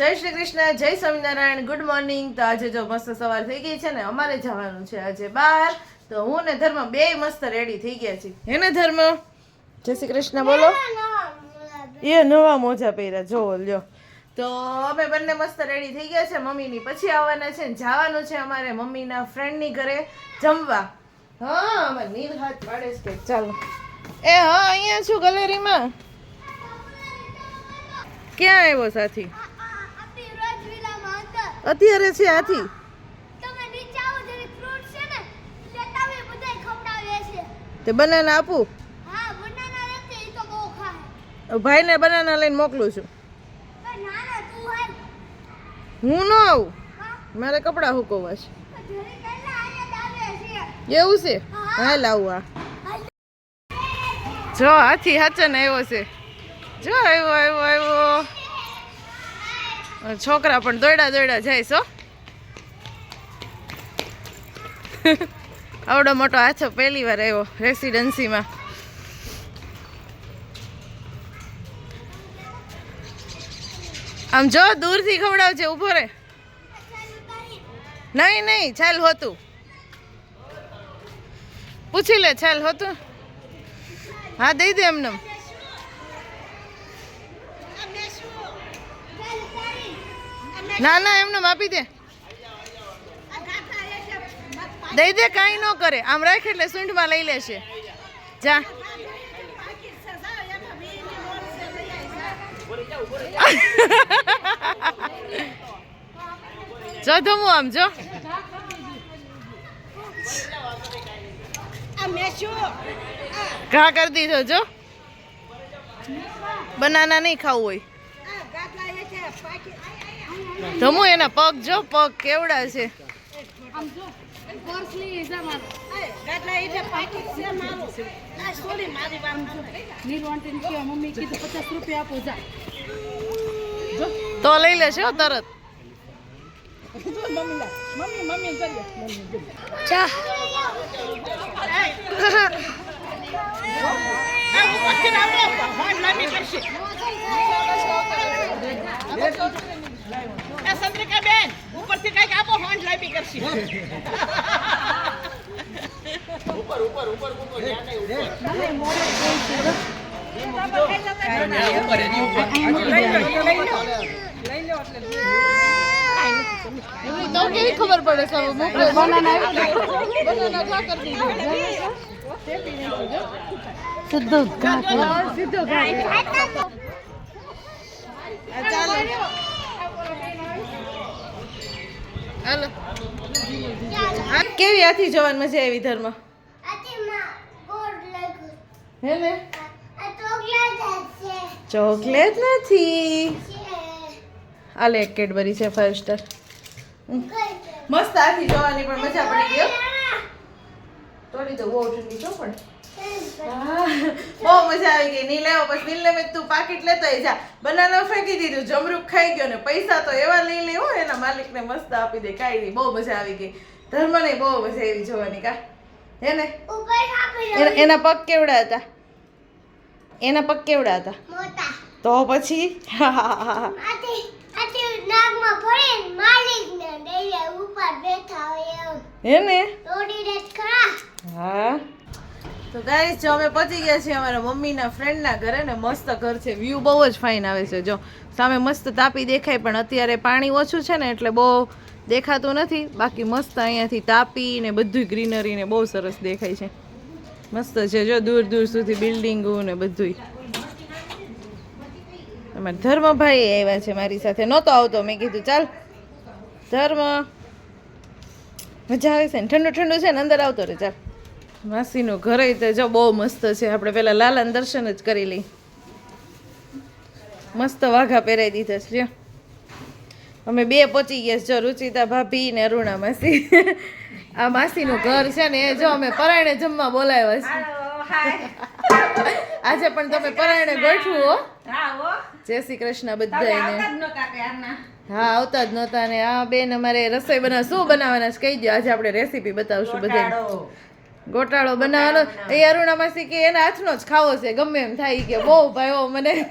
જય શ્રી કૃષ્ણ, જય Swaminarayan good morning તો આજે જો મસ્ત સવાર થઈ ગઈ છે ને, અમારે જવાનું છે આજે બહાર. તો હું ને ધર્મ બે મસ્ત રેડી થઈ ગયા છીએ. હે ને ધર્મ? જય શ્રી કૃષ્ણ, બોલો. એ નવા મોજા પહેર્યા, જો, લ્યો. તો અમે બંને મસ્ત રેડી થઈ ગયા છે, મમ્મીની પછી આવવાના છે ને, જવાનું છે અમારે મમ્મીના ફ્રેન્ડની ઘરે જમવા. હા, અમારે નીલ હાથ પાડે છે ચાલો. એ, હા, અહીંયા છું ગેલેરીમાં. ક્યાં આવ્યો સાથી? અત્યારે છે હાથી તે બનાના આપું. ભાઈને બનાના લઈને મોકલું છું. હું ન આવું. મારે કપડાં હુકવવા છે. એવું છે? હાલ લાવું આ. જો હાથી હાચન આવ્યો છે. જો આવ્યો આવ્યો આવ્યો. છોકરા પણ દોડા દોડા જાય છો આવડો મોટો આછો પહેલી વાર આવ્યો રેસિડન્સીમાં. આમ જો દૂરથી ખવડાવજે, ઊભો રે. નહીં નહીં, ચાલ હોતું. પૂછી લે, ચાલ હોતું. હા, દઈ દે એમને ના ના, એમને માપી દે. દઈ દે, કાંઈ ન કરે. આમ રાખ એટલે સૂંઢમાં લઈ લેશે. જા. જો, ધમું આમ, જો. ઘા કરી દીધો, જો. બનાના નહીં ખાવું હોય. ધમુ એના પગ જો પગ કેવડા છે. મમ્મી કીધું પચાસ રૂપિયા આપો જા. તો લઈ લેશે તરત. મમ્મી મમ્મી ચંદ્રિકા બેન ઉપરથી કંઈક આપો હોન્ડ લાવી કરશે. તો કેવી ખબર પડે સૌ મોકલે. બનાના ઘા કરી દીધો? સીધો ઘા સીધો ઘા ચાલો. હાલો. કેવી આથી જવાની મજા આવી ધર્મ? હે ને? ચોકલેટ નથી. આલે એક કેડબરી છે ફાઈવ સ્ટાર મસ્ત આથી જવાની પણ મજા પડી ગઈ તોડી દઉં બહુ ઠંડી છો પણ. બહુ મજા આવી ગઈ. નહીં લેવો પછી નીલને લેવે તું પાકીટ લેતો એ જા. બનાના ફેંકી દીધું. જમરૂક ખાઈ ગયો ને પૈસા તો એવા લઈ લેવો એના માલિકને મસ્ત આપી દે. કાંઈ નહીં બહુ મજા આવી ગઈ. ધર્મને બહુ મજા આવી જોવાની કા? હે ને? એના- એના પગ કેવડા હતા? એના પગ કેવડા હતા? તો પછી? હે ને? હા. તો ગાઈસ જો અમે પહોંચી ગયા છીએ અમારા મમ્મીના ફ્રેન્ડના ઘરે ને મસ્ત ઘર છે. વ્યૂ બહુ જ ફાઇન આવે છે. જો, સામે મસ્ત તાપી દેખાય, પણ અત્યારે પાણી ઓછું છે ને, એટલે બહુ દેખાતું નથી. બાકી મસ્ત અહીંયાથી તાપી ને બધું ગ્રીનરી ને બહુ સરસ દેખાય છે. મસ્ત છે. જો, દૂર દૂર સુધી બિલ્ડિંગો ને બધું અમારા ધર્મભાઈ આવ્યા છે મારી સાથે. નહોતો આવતો. મેં કીધું, ચાલ, ધર્મ. મજા આવે છે ને? ઠંડુ ઠંડુ છે ને? અંદર આવતો રે ચાલ. માસીનું ઘર તે જો બહુ મસ્ત છે. આપણે પેલા લાલાને દર્શન જ કરી લઈ મસ્ત વાઘા પહેરાઈ દીધા છે. અમે બે પહોંચી ગયા જો રુચિતા ભાભી ને અરુણા માસી. આ માસીનું ઘર છે ને એ જો અમે પરાયણે જમવા બોલાવ્યા છે. આજે પણ તમે પરાયણે ગોઠવું હો. જય શ્રી કૃષ્ણ બધાને હા આવતા જ નહોતા ને આ બેન અમારે રસોઈ બનાવ શું બનાવવાના છે? કહી દો આજે આપણે રેસીપી બતાવશું બધાને ગોટાળો બનાવવાનો. એ અરુણા માસી કે એના હાથનો જ ખાવો છે ગમે એમ થાય કે બહુ ભાઈઓ મને.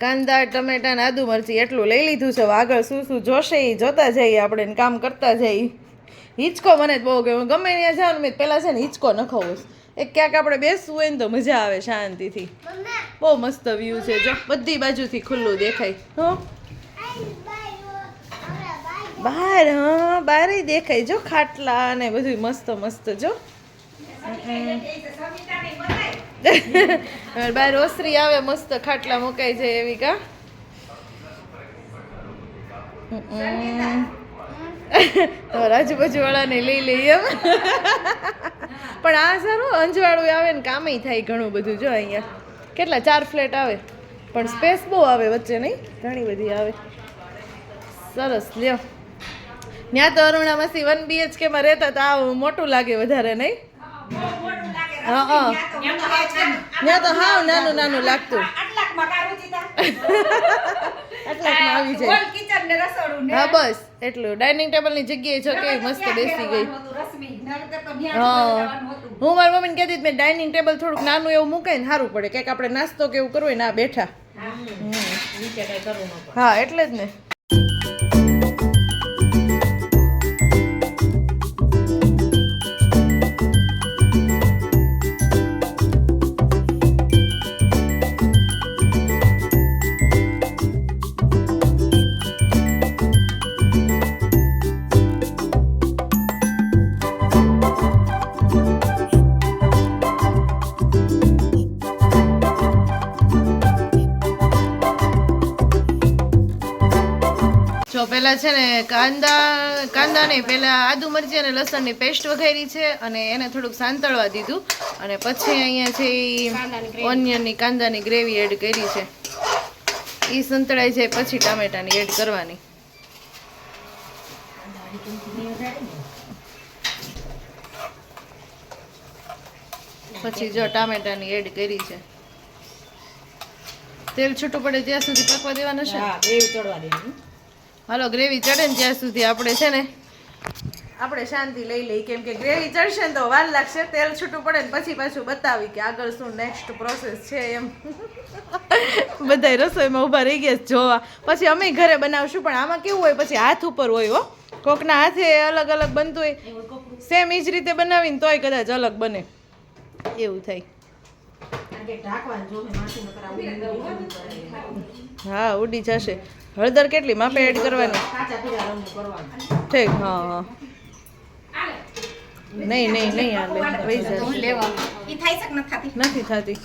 કાંદા ટમેટા ને આદુ મરચી એટલું લઈ લીધું છે. આગળ શું શું જોશે એ જોતા જઈએ આપણે કામ કરતા જઈએ. હિંચકો મને જ બહુ ગમે. ગમે ત્યાં જાઉં મેં પહેલાં છે ને હિંચકો નખાવો. એક ક્યાંક આપણે બેસવું હોય ને તો મજા આવે શાંતિથી. બહુ મસ્ત વ્યૂ છે જો. બધી બાજુથી ખુલ્લું દેખાય. હો. બહાર હા બારે દેખાય. જો ખાટલા ને બધું મસ્ત મસ્ત જો. બાર ઓસરી આવે મસ્ત ખાટલા મુકાઈ જાય એવી કા? આજુબાજુ લઈ લઈએ એમ. પણ આ સારું અંજવાળું આવે ને કામેય થાય ઘણું બધું જો અહીંયા. કેટલા ચાર ફ્લેટ આવે? પણ સ્પેસ બહુ આવે વચ્ચે નહીં? ઘણી બધી આવે. સરસ લ્યો. ત્યાં તો અરુણામાં વન બીએચકે માં રહેતા તો આ મોટું લાગે વધારે નહીં? હા હા. ત્યાં તો હાવ નાનું નાનું લાગતું. આવી જાય. હા બસ. એટલું. ડાઇનિંગ ટેબલની જગ્યાએ જો કેવી મસ્ત બેસી ગઈ. હા. હું મારી મમ્મીને કહેતી હતી, મેં ડાઇનિંગ ટેબલ થોડુંક નાનું એવું મૂકે ને સારું પડે. કંઈક આપણે નાસ્તો કે એવું કરવું હોય ને આ બેઠા. હા એટલે જ ને. પેલા છે ને કાંદા કાંદા નહીં પેલા આદુ મરચી અને લસણની પેસ્ટ વઘારી છે અને એને થોડુંક સાંતળવા દીધું. અને પછી અહીંયા છે એ ઓનિયનની કાંદાની ગ્રેવી એડ કરી છે. એ સંતળાઈ જાય પછી ટામેટાની એડ કરવાની. પછી જો ટામેટાની એડ કરી છે. તેલ છૂટું પડે ત્યાં સુધી પકવા દેવાના છે? હાલો ગ્રેવી ચડે ને ત્યાં સુધી આપણે છે ને આપણે શાંતિ લઈ લઈ કેમ કે ગ્રેવી ચડશે ને તો વાર લાગશે તેલ છૂટું પડે ને પછી પાછું બતાવી કે આગળ શું નેક્સ્ટ પ્રોસેસ છે એમ. બધાય રસોઈમાં ઊભા રહી ગયા જોવા. પછી અમે ઘરે બનાવશું પણ આમાં કેવું હોય પછી હાથ ઉપર હોય હો. કોકના હાથે અલગ અલગ બનતું હોય. સેમ એ જ રીતે બનાવીને તોય કદાચ અલગ બને. એવું થાય. હા ઉડી જશે. હળદર કેટલી? માપે એડ કરવાની? ઠીક હા હા. નહીં નહીં નહીં હાલે વહી જશે નથી થતી.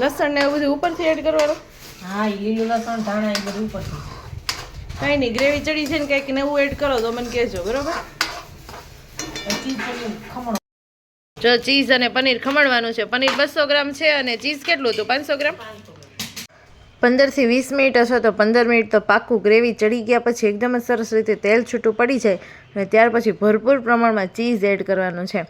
લસણ ને એવું બધું ઉપરથી એડ કરવાનું? હા ઈ લીલું લસણ ધાણા એ બધું ઉપરથી. કાંઈ નહીં ગ્રેવી ચડી છે ને કંઈક નવું એડ કરો તો મને કહેજો બરોબર? ખમણ. જો ચીઝ અને પનીર ખમણવાનું છે. પનીર બસો ગ્રામ છે અને ચીઝ કેટલું હતું? પાંચસો ગ્રામ? પંદરથી વીસ મિનિટ અથવા તો પંદર મિનિટ તો પાકું ગ્રેવી ચડી ગયા પછી એકદમ જ સરસ રીતે તેલ છૂટું પડી જાય અને ત્યાર પછી ભરપૂર પ્રમાણમાં ચીઝ એડ કરવાનું છે.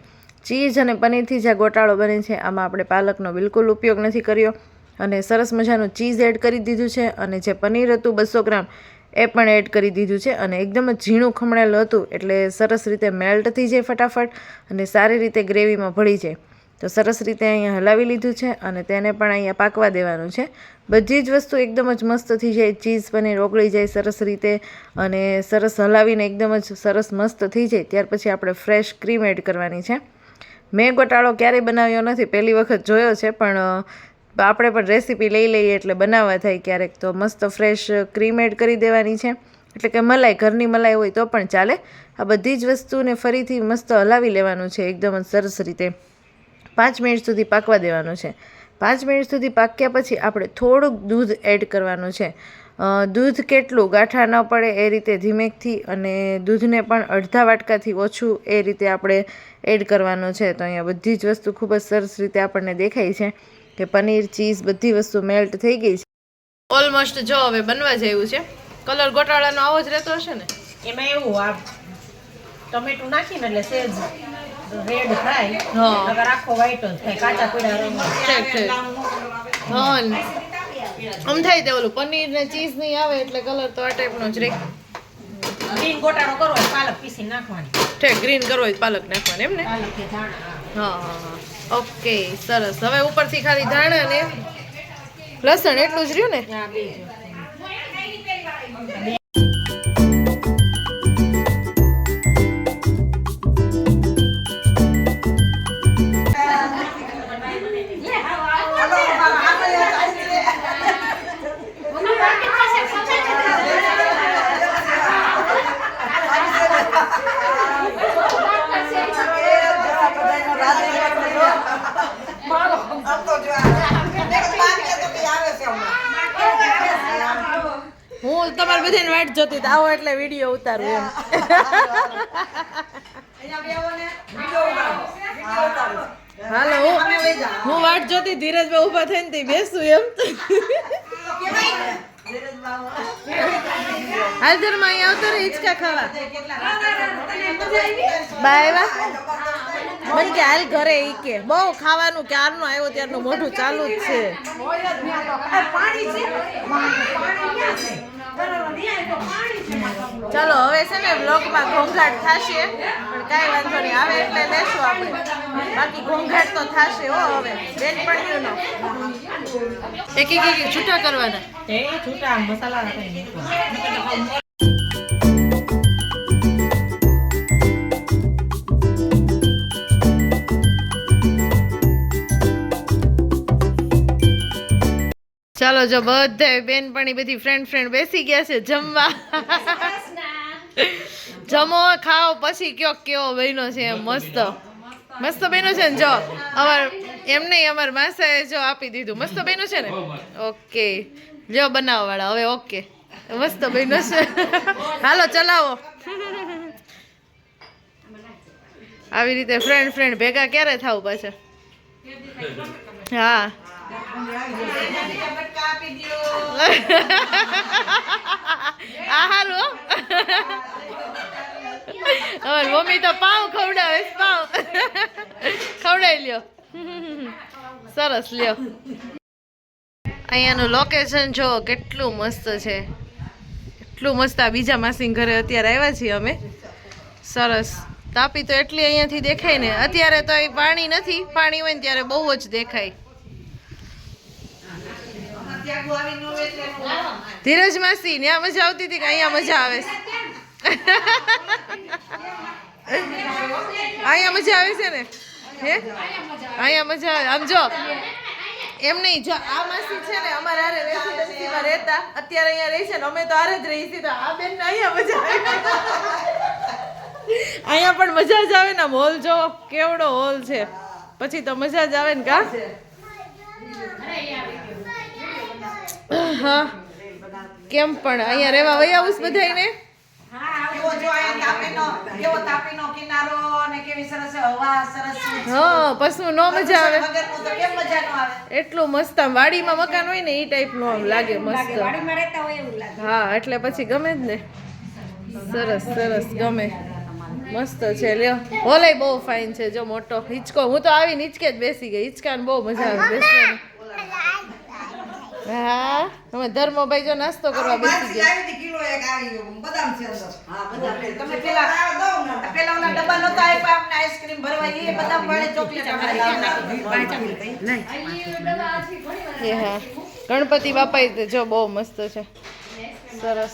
ચીઝ અને પનીરથી જે ગોટાળો બને છે, આમાં આપણે પાલકનો બિલકુલ ઉપયોગ નથી કર્યો. અને સરસ મજાનું ચીઝ એડ કરી દીધું છે અને જે પનીર હતું બસો ગ્રામ એ પણ એડ કરી દીધું છે અને એકદમ જ ઝીણું ખમણેલું હતું એટલે સરસ રીતે મેલ્ટ થઈ જાય ફટાફટ અને સારી રીતે ગ્રેવીમાં ભળી જાય. તો સરસ રીતે અહીંયા હલાવી લીધું છે અને તેને પણ અહીંયા પાકવા દેવાનું છે. બધી જ વસ્તુ એકદમ જ મસ્ત થઈ જાય. ચીઝ પનીર ઓગળી જાય સરસ રીતે અને સરસ હલાવીને એકદમ જ સરસ મસ્ત થઈ જાય. ત્યાર પછી આપણે ફ્રેશ ક્રીમ એડ કરવાની છે. મેં ગોટાળો ક્યારેય બનાવ્યો નથી. પહેલી વખત જોયો છે, પણ આપણે પણ રેસીપી લઈ લઈએ એટલે બનાવવા થાય ક્યારેક. તો મસ્ત ફ્રેશ ક્રીમ એડ કરી દેવાની છે. એટલે કે મલાઈ, ઘરની મલાઈ હોય તો પણ ચાલે. આ બધી જ વસ્તુને ફરીથી મસ્ત હલાવી લેવાનું છે, એકદમ સરસ રીતે. પાંચ મિનિટ સુધી પાકવા દેવાનું છે. પાંચ મિનિટ સુધી પાક્યા પછી આપણે થોડુંક દૂધ એડ કરવાનું છે. દૂધ કેટલું ગાંઠા ન પડે એ રીતે ધીમેકથી અને દૂધને પણ અડધા વાટકાથી ઓછું એ રીતે આપણે એડ કરવાનું છે. તો અહીંયા બધી જ વસ્તુ ખૂબ જ સરસ રીતે આપણને દેખાય છે. કે પનીર ચીઝ બધી વસ્તુ મેલ્ટ થઈ ગઈ છે. ઓલમોસ્ટ જો હવે બનવા જેવું છે. કલર ગોટાળાનો આવો જ રહેતો હશે ને? એમાં એવું આ ટમેટું નાખીને એટલે સેજ રેડ થાય. હા. નકર આખો વ્હાઈટ જ થાય કાચા પીળા રંગ. આમ થાય તે ઓલું પનીર ને ચીઝ નહીં આવે એટલે કલર તો આ ટાઈપનો જ રહે. ગ્રીન ગોટાળો કરવો પાલક પીસી નાખવાની. ઠીક ગ્રીન કરવો હોય પાલક નાખવાની એમ ને? પાલક કે ધાણા. હા હા હા. ઓકે સરસ. હવે ઉપરથી ખાલી ધાણા ને લસણ એટલું જ રહ્યું ને? તમારી બધાની વાટ જોતી આવો એટલે વીડિયો ઉતારું એમ. હાલો હું હું વાટ જોતી ધીરજભાઈ ઊભા થઈને તે બેસું એમ. હાજરમાં અહીંયા આવતો રે હિચકા ખાવા. બાય મને કે હાલ ઘરે ઈ કે. બહુ ખાવાનું ક્યારનો આવ્યો ત્યારનું મોઢું ચાલુ જ છે? ચલો હવે છે ને બ્લોગમાં ઘોંઘાટ થશે. પણ કાંઈ વાંધો નહીં. આવે એટલે લેશું આપણે. બાકી ઘોંઘાટ તો થશે હો હવે. બેનપણીઓનો. નો એક એક છૂટા કરવાના. એ છૂટા મસાલા ચાલો જો બધા બેનપણી બધી ફ્રેન્ડ ફ્રેન્ડ બેસી ગયા છે જમવા. જમો, ખાઓ, પછી કયો કેવો બહેનો છે એમ, મસ્ત. મસ્ત બહેનો છે ને જો, અમાર એમ નહીં, અમાર માસાએ જો આપી દીધું. મસ્ત બહેનો છે ને? ઓકે. જો બનાવવાળા, હવે ઓકે. મસ્ત બહેનો છે. હાલો, ચલાવો. આવી રીતે ફ્રેન્ડ ફ્રેન્ડ ભેગા ક્યારે થાવ પાછા? હા. હાલો મમ્મી તો પાવ ખવડાવે પાઉ. ખવડાવી લ્યો. સરસ, લ્યો. અહીંયાનું લોકેશન જો કેટલું મસ્ત છે. એટલું મસ્ત આ બીજા માસી ઘરે અત્યારે આવ્યા છીએ અમે. સરસ. તાપી તો એટલી અહીંયાથી દેખાય ને. અત્યારે તો એ પાણી નથી. પાણી હોય ને ત્યારે બહુ જ દેખાય. ધીરજ માસી ત્યાં મજા આવતી હતી કે અહીંયા મજા આવે છે? અહીંયા મજા આવે છે ને? હે? અહીંયા મજા આવે. આમ જો, એમ નહીં, જો આ માસી છે ને, અમારે હારે રેસિડેન્સીમાં રહેતા. અત્યારે અહીંયા રહી છે ને, અમે તો આરે જ રહી છીએ, તો આ બેન અહીંયા મજા આવે. અહીંયા પણ મજા જ આવે ને હોલ જો, કેવડો હોલ છે. પછી તો મજા જ આવે ને, કા? હા. કેમ પણ અહીંયા રહેવા વહી આવું. બધાને આવે આવે? એટલું મસ્ત આમ વાડીમાં મકાન હોય ને એ ટાઈપનું આમ લાગે મસ્ત. હા એટલે પછી ગમે જ ને. સરસ સરસ ગમે. મસ્ત છે લ્યો. હોલે બહુ ફાઇન છે જો મોટો. હિંચકો હું તો આવીને હિંચકે જ બેસી ગઈ. હિચકાને બહુ મજા આવે બેસવાની. હા? અમે ધર્મભાઈ જો નાસ્તો કરવા બેસી ગયા. કિલો એક આવી ગયો. બદામ છે અંદર. હા બદામ તમે પેલા પેલા ઓલા ડબ્બા નતો આપ્યા અમને આઈસ્ક્રીમ ભરવા એ બદામ વાળી ચોકલેટ નહીં. હા ગણપતિ બાપા જો બહુ મસ્ત છે. સરસ.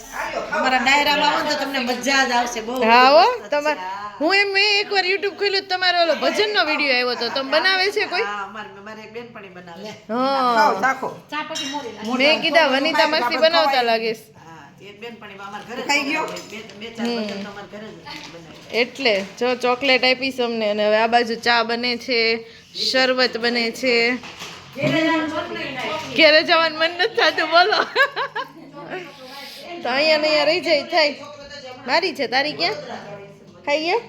અમારા ડાયરામાં આવો તો તમને મજા જ આવશે. બહુ હા હો તમારે હું એમ મેં એકવાર યુટ્યુબ ખોલ્યું તમારો ઓલો ભજનનો વીડિયો આવ્યો તો. તમે બનાવે છે કોઈ? એક મેં કીધા વનિતા મસ્તી બનાવતા લાગીશ હા એક બેનપણી અમારા ઘરે ખાઈ ગયો? બે બે ચાર વખત તો અમારા ઘરે જ બનાવી એટલે જો ચોકલેટ આપીશ અમને અને હવે આ બાજુ ચા બને છે શરબત બને છે. ઘેરે જવાનું મન નથી થતું બોલો. તો અહીંયા ને અહીંયા રહી જાય થાય. મારી છે તારી ક્યાં? ખાઈ ગયા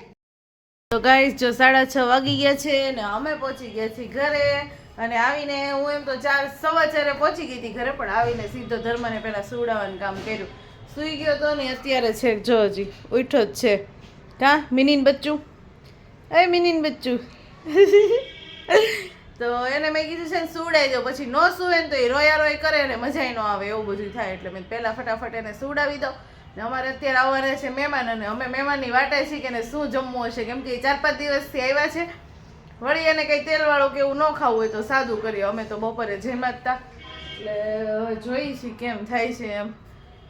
તો ગાઈસ જો સાડા છ વાગી ગયા છે ને અમે પહોંચી ગયા છીએ ઘરે. અને આવીને હું એમ તો ચાર સવા ચારે પહોંચી ગઈ હતી ઘરે પણ આવીને સીધો ધર્મને પહેલા સુવડાવવાનું કામ કર્યું. સૂઈ ગયો તો ને અત્યારે છે જો હજી ઉઠો જ છે. કા મિનીન બચ્ચું? એ મિનીન બચ્ચું. તો એને મેં કીધું છે ને સુવડાવી દો પછી ન સુવે ને તો એ રોયા રોય કરે ને મજા ન આવે એવું બધું થાય. એટલે મેં પહેલા ફટાફટ એને સુવડાવી દો અમારે અત્યારે આવવાના છે મહેમાન અને અમે મહેમાનની વાટે છીએ કે એને શું જમવું હશે? કેમ કે ચાર પાંચ દિવસથી આવ્યા છે. વળી એને કંઈ તેલવાળું કે એવું ન ખાવું હોય તો સાદું કરીએ. અમે તો બપોરે જેમ જ તા એટલે જોઈ છીએ કેમ થાય છે એમ.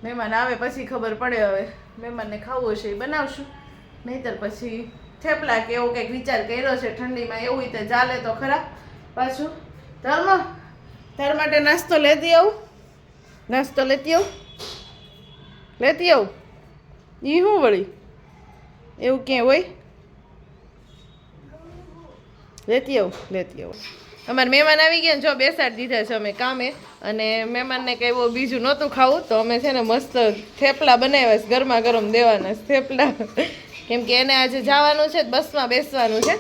મહેમાન આવે પછી ખબર પડે હવે. મહેમાનને ખાવું હશે એ બનાવશું. નહીંતર પછી થેપલા કે એવો કંઈક વિચાર કર્યો છે ઠંડીમાં, એવું રીતે ચાલે તો ખરા. પાછું ધર્મ. તાર માટે નાસ્તો લેતી આવું. નાસ્તો લેતી આવું. લેતી આવું? એ શું વળી? એવું ક્યાંય હોય? લેતી આવું લેતી આવું. અમારે મહેમાન આવી ગયા જો બેસાડી દીધા છે અમે કામે. અને મહેમાનને કંઈ એવું બીજું નહોતું ખાવું, તો અમે છે ને મસ્ત થેપલા બનાવ્યા છે ગરમા ગરમ દેવાના થેપલા. કેમ કે એને આજે જવાનું છે, બસમાં બેસવાનું છે.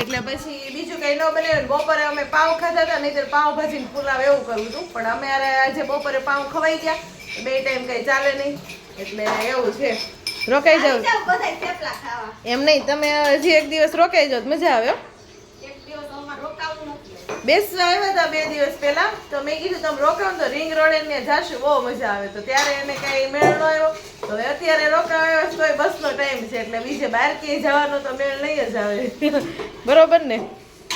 એટલે પછી બીજું કંઈ ન બને બપોરે અમે પાવ ખાધા હતા, નહીંતર પાવ ભાજીને પુલાવ એવું કરવું હતું. પણ અમે આજે બપોરે પાવ ખવાઈ ગયા. બે ટાઈમ કંઈ ચાલે નહીં. એટલે એવું છે. રોકાઈ જાવ એમ નહીં તમે હજી એક દિવસ રોકાઈ જાવ તો મજા આવે બેસવા આવ્યા હતા બે દિવસ પહેલા તો મેં કીધું તમે રોકાવ તો રિંગ રોડ ને જાશું બહુ મજા આવે. તો ત્યારે એને કઈ મેળ ન આવ્યો. તો હવે અત્યારે રોકાવ્યો તો બસ બસનો ટાઈમ છે એટલે બીજે બહાર ક્યાંય જવાનો તો મેળ નહીં જ આવે. બરોબર ને?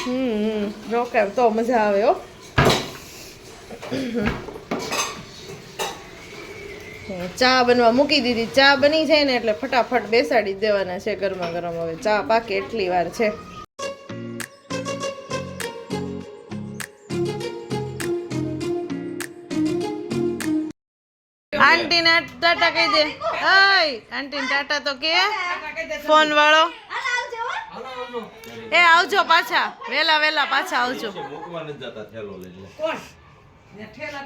હમ હમ રોકાવ તો મજા આવે હો. ચા બનવા મૂકી દીધી. ચા બની જાય ને એટલે ફટાફટ બેસાડી દેવાના છે ગરમા ગરમ. હવે ચા પાકે એટલી વાર છે. આંટી ને ટાટા કહી દે. આય આંટી ટાટા તો કે ફોન વાળો. એ આવજો પાછા. વેલા વેલા પાછા આવજો.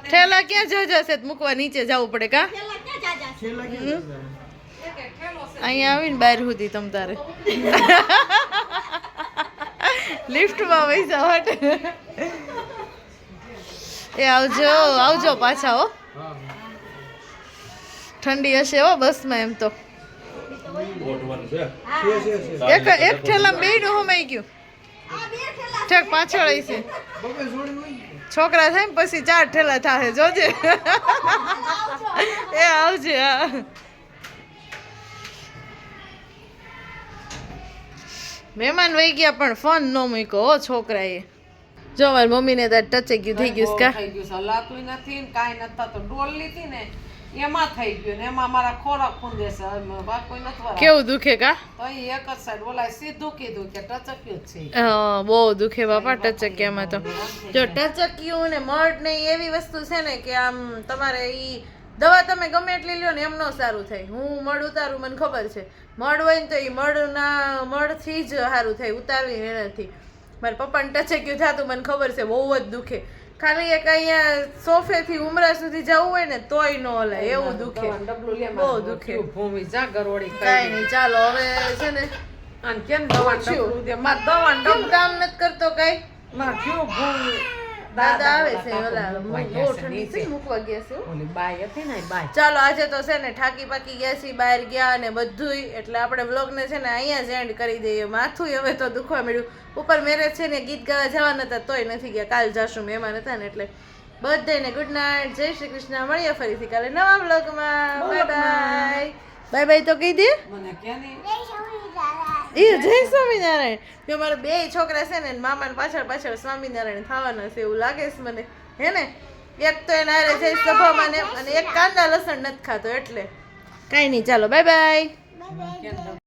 ઠેલા ક્યાં ક્યાં જશે? મૂકવા નીચે જવું પડે કા? જાજા છે છે. અહીંયા આવીને બહાર સુધી તમ તારે. લિફ્ટમાં પૈસા હટ. એ આવજો આવજો પાછા હો. ઠંડી હશે હો બસમાં એમ તો. એક એક ઠેલા બે નું હમાઈ ગયું. આ બે ઠેલા. ઠેક પાછળ આવી છે. છોકરા થાય ને પછી ચાર ઠેલા થાય જોજે. એ આવજે હા. મહેમાન વહી ગયા પણ ફોન ન મૂક્યો હો છોકરાએ. જો મારી મમ્મીને તાર ટચે ગયું થઈ ગયું છે ગયું છે. હલાતું નથી ને કાંઈ નથી તો ડોલ લીધી ને એમાં થઈ ગયું ને એમાં મારા ખોરાક ખૂંદે છે. બા કોઈ નથી કેવું દુખે કા? તો એક જ સાઈડ બોલાય સીધું કીધું કે ટચક્યું જ છે. હા, બહુ દુખે બાપા ટચકિયામાં તો? જો ટચક્યું ને મઢ ને એવી વસ્તુ છે ને કે આમ તમારે ઈ દવા તમે ગમે એટલી લ્યો ને એમ નો સારું થાય. હું મડ ઉતારું મને ખબર છે. મડ હોય ને તો એ મડના મડથી જ સારું થાય ઉતારવી એનાથી. મારા પપ્પાને ટચક્યું થતું મને ખબર છે બહુ જ દુખે. ખાલી એક અહીંયા સોફેથી ઉમરા સુધી જવું હોય ને તોય ન હલાય એવું દુખે. બહુ દુખે. ભૂમિ જા ગરોડી કઈ નહીં ચાલો હવે છે ને અને કેમ દવા? ડબલું દે? માર દવાનું ડબલું કામ નથી કરતો કઈ? માર કયો ભૂમિ. દાદા આવે છે ઓલા મૂકવા છે ઠંડી નીચે. છે મૂકવા ગયા છે. ઓલી બાઈ હતી ને બાઈ. ચાલો આજે તો છે ને ઠાકી પાકી ગયા છીએ બહાર ગયા અને બધુંય. એટલે આપણે વ્લોગને છે ને અહીંયા જ એન્ડ કરી દઈએ. માથું હવે તો દુખવા મળ્યું ઉપર મેરેજ છે ને ગીત ગાવા જવાના હતા તોય નથી ગયા. કાલ જાશું મહેમાન હતા ને એટલે બધાને ગુડ નાઇટ જય શ્રી કૃષ્ણ. મળીએ ફરીથી કાલે નવા વ્લોગમાં. બાય બાય બાય બાય તો કહી દે. મને કે નહીં. એ જય સ્વામિનારાયણ. જો મારા બે છોકરા છે ને મામાને પાછળ પાછળ સ્વામિનારાયણ થવાના છે એવું લાગે છે મને. હે ને? એક તો એના હારે જય સભામાં ને, અને એક કાંદા લસણ નથી ખાતો એટલે. કાંઈ નહીં, ચાલો બાય બાય